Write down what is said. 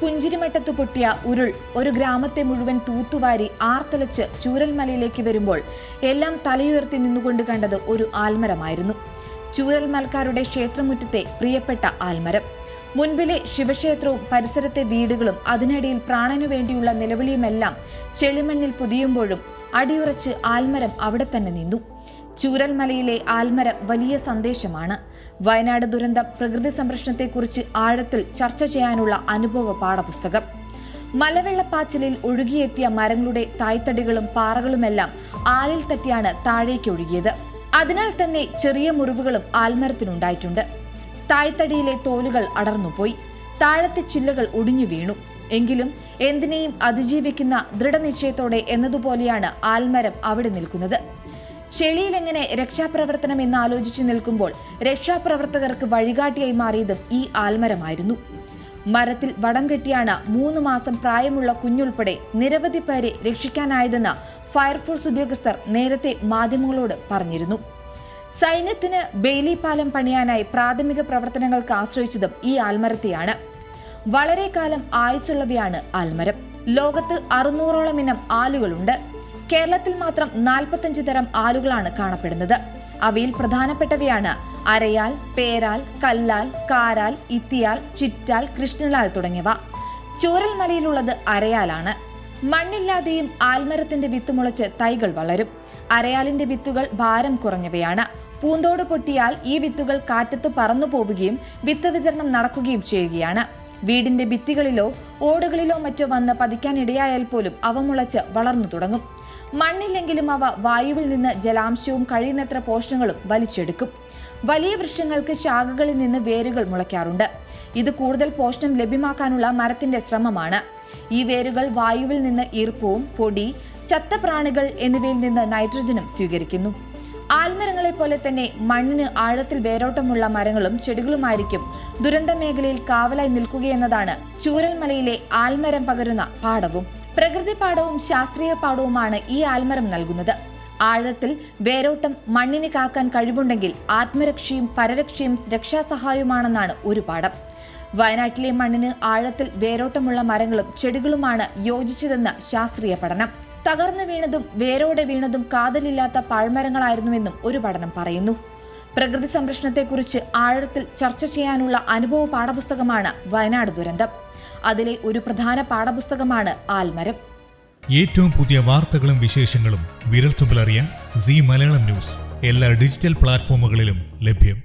പുഞ്ചിരിമട്ടത്ത് പൊട്ടിയ ഉരുൾ ഒരു ഗ്രാമത്തെ മുഴുവൻ തൂത്തുവാരി ആർത്തലച്ച് ചൂരൽമലയിലേക്ക് വരുമ്പോൾ എല്ലാം തലയുയർത്തി നിന്നുകൊണ്ട് കണ്ടത് ഒരു ആൽമരമായിരുന്നു. ചൂരൽമൽക്കാരുടെ ക്ഷേത്രമുറ്റത്തെ പ്രിയപ്പെട്ട ആൽമരം. മുൻപിലെ ശിവക്ഷേത്രവും പരിസരത്തെ വീടുകളും അതിനിടയിൽ പ്രാണനു വേണ്ടിയുള്ള നിലവിളിയുമെല്ലാം ചെളിമണ്ണിൽ പുതിയുമ്പോഴും അടിയുറച്ച് ആൽമരം അവിടെ തന്നെ നിന്നു. ചൂരൽമലയിലെ ആൽമരം വലിയ സന്ദേശമാണ്. വയനാട് ദുരന്തം പ്രകൃതി സംരക്ഷണത്തെക്കുറിച്ച് ആഴത്തിൽ ചർച്ച ചെയ്യാനുള്ള അനുഭവ പാഠപുസ്തകം. മലവെള്ളപ്പാച്ചിലിൽ ഒഴുകിയെത്തിയ മരങ്ങളുടെ തായ്തടികളും പാറകളുമെല്ലാം ആലിൽ തട്ടിയാണ് താഴേക്ക് ഒഴുകിയത്. അതിനാൽ തന്നെ ചെറിയ മുറിവുകളും ആൽമരത്തിനുണ്ടായിട്ടുണ്ട്. തായ്തടിയിലെ തോലുകൾ അടർന്നുപോയി. താഴത്തെ ചില്ലകൾ ഒടിഞ്ഞു വീണു. എങ്കിലും എന്തിനേയും അതിജീവിക്കുന്ന ദൃഢനിശ്ചയത്തോടെ എന്നതുപോലെയാണ് ആൽമരം അവിടെ നിൽക്കുന്നത്. ചെളിയിൽ എങ്ങനെ രക്ഷാപ്രവർത്തനം എന്ന് ആലോചിച്ചു നിൽക്കുമ്പോൾ രക്ഷാപ്രവർത്തകർക്ക് വഴികാട്ടിയായി മാറിയതും ഈ ആൽമരമായിരുന്നു. മരത്തിൽ വടം കെട്ടിയാണ് മൂന്ന് മാസം പ്രായമുള്ള കുഞ്ഞുൾപ്പെടെ നിരവധി പേരെ രക്ഷിക്കാനായതെന്ന് ഫയർഫോഴ്സ് ഉദ്യോഗസ്ഥർ നേരത്തെ മാധ്യമങ്ങളോട് പറഞ്ഞിരുന്നു. സൈന്യത്തിന് ബെയിലി പാലം പണിയാനായി പ്രാഥമിക പ്രവർത്തനങ്ങൾക്ക് ആശ്രയിച്ചതും ഈ ആൽമരത്തെയാണ്. വളരെ കാലം ആയുസുള്ളവയാണ് ആൽമരം. ലോകത്ത് അറുന്നൂറോളം ഇനം ആലുകളുണ്ട്. കേരളത്തിൽ മാത്രം നാൽപ്പത്തഞ്ച് തരം ആലുകളാണ് കാണപ്പെടുന്നത്. അവയിൽ പ്രധാനപ്പെട്ടവയാണ് അരയാൽ പേരാൽ കല്ലാൽ കാരാൽ ഇത്തിയാൽ ചിറ്റാൽ കൃഷ്ണലാൽ തുടങ്ങിയവ. ചൂരൽ മലയിലുള്ളത് അരയാലാണ്. മണ്ണില്ലാതെയും ആൽമരത്തിന്റെ വിത്ത് മുളച്ച് തൈകൾ വളരും. അരയാലിന്റെ വിത്തുകൾ ഭാരം കുറഞ്ഞവയാണ്. പൂന്തോട് പൊട്ടിയാൽ ഈ വിത്തുകൾ കാറ്റത്ത് പറന്നു പോവുകയും വിത്ത് വിതരണം നടക്കുകയും ചെയ്യുകയാണ്. വീടിന്റെ ഭിത്തികളിലോ ഓടുകളിലോ മറ്റോ വന്ന് പതിക്കാനിടയായാൽ പോലും അവ മുളച്ച് വളർന്നു തുടങ്ങും. മണ്ണില്ലെങ്കിലും അവ വായുവിൽ നിന്ന് ജലാംശവും കഴിയുന്നത്ര പോഷണങ്ങളും വലിച്ചെടുക്കും. വലിയ വൃക്ഷങ്ങൾക്ക് ശാഖകളിൽ നിന്ന് വേരുകൾ മുളയ്ക്കാറുണ്ട്. ഇത് കൂടുതൽ പോഷണം ലഭ്യമാക്കാനുള്ള മരത്തിന്റെ ശ്രമമാണ്. ഈ വേരുകൾ വായുവിൽ നിന്ന് ഈർപ്പവും പൊടി ചത്ത പ്രാണികൾ എന്നിവയിൽ നിന്ന് നൈട്രജനും സ്വീകരിക്കുന്നു. ആൽമരങ്ങളെ പോലെ തന്നെ മണ്ണിന് ആഴത്തിൽ വേരോട്ടമുള്ള മരങ്ങളും ചെടികളുമായിരിക്കും ദുരന്ത മേഖലയിൽ കാവലായി നിൽക്കുകയെന്നതാണ് ചൂരൽമലയിലെ ആൽമരം പകരുന്ന പാഠവും. പ്രകൃതി പാഠവും ശാസ്ത്രീയ പാഠവുമാണ് ഈ ആൽമരം നൽകുന്നത്. ആഴത്തിൽ വേരോട്ടം മണ്ണിന് കാക്കാൻ കഴിവുണ്ടെങ്കിൽ ആത്മരക്ഷയും പരരക്ഷയും രക്ഷാസഹായവുമാണെന്നാണ് ഒരു പാഠം. വയനാട്ടിലെ മണ്ണിന് ആഴത്തിൽ വേരോട്ടമുള്ള മരങ്ങളും ചെടികളുമാണ് യോജിച്ചതെന്ന് ശാസ്ത്രീയ പഠനം. തകർന്നു വീണതും വേരോടെ വീണതും കാതലില്ലാത്ത പാഴ്മരങ്ങളായിരുന്നുവെന്നും ഒരു പഠനം പറയുന്നു. പ്രകൃതി സംരക്ഷണത്തെക്കുറിച്ച് ആഴത്തിൽ ചർച്ച ചെയ്യാനുള്ള അനുഭവ പാഠപുസ്തകമാണ് വയനാട് ദുരന്തം. അതിലെ ഒരു പ്രധാന പാഠപുസ്തകമാണ് ആൽമരം. ഏറ്റവും പുതിയ വാർത്തകളും വിശേഷങ്ങളും വിരൽത്തുമ്പിലറിയാൻ സി മലയാളം ന്യൂസ്. എല്ലാ ഡിജിറ്റൽ പ്ലാറ്റ്ഫോമുകളിലും ലഭ്യം.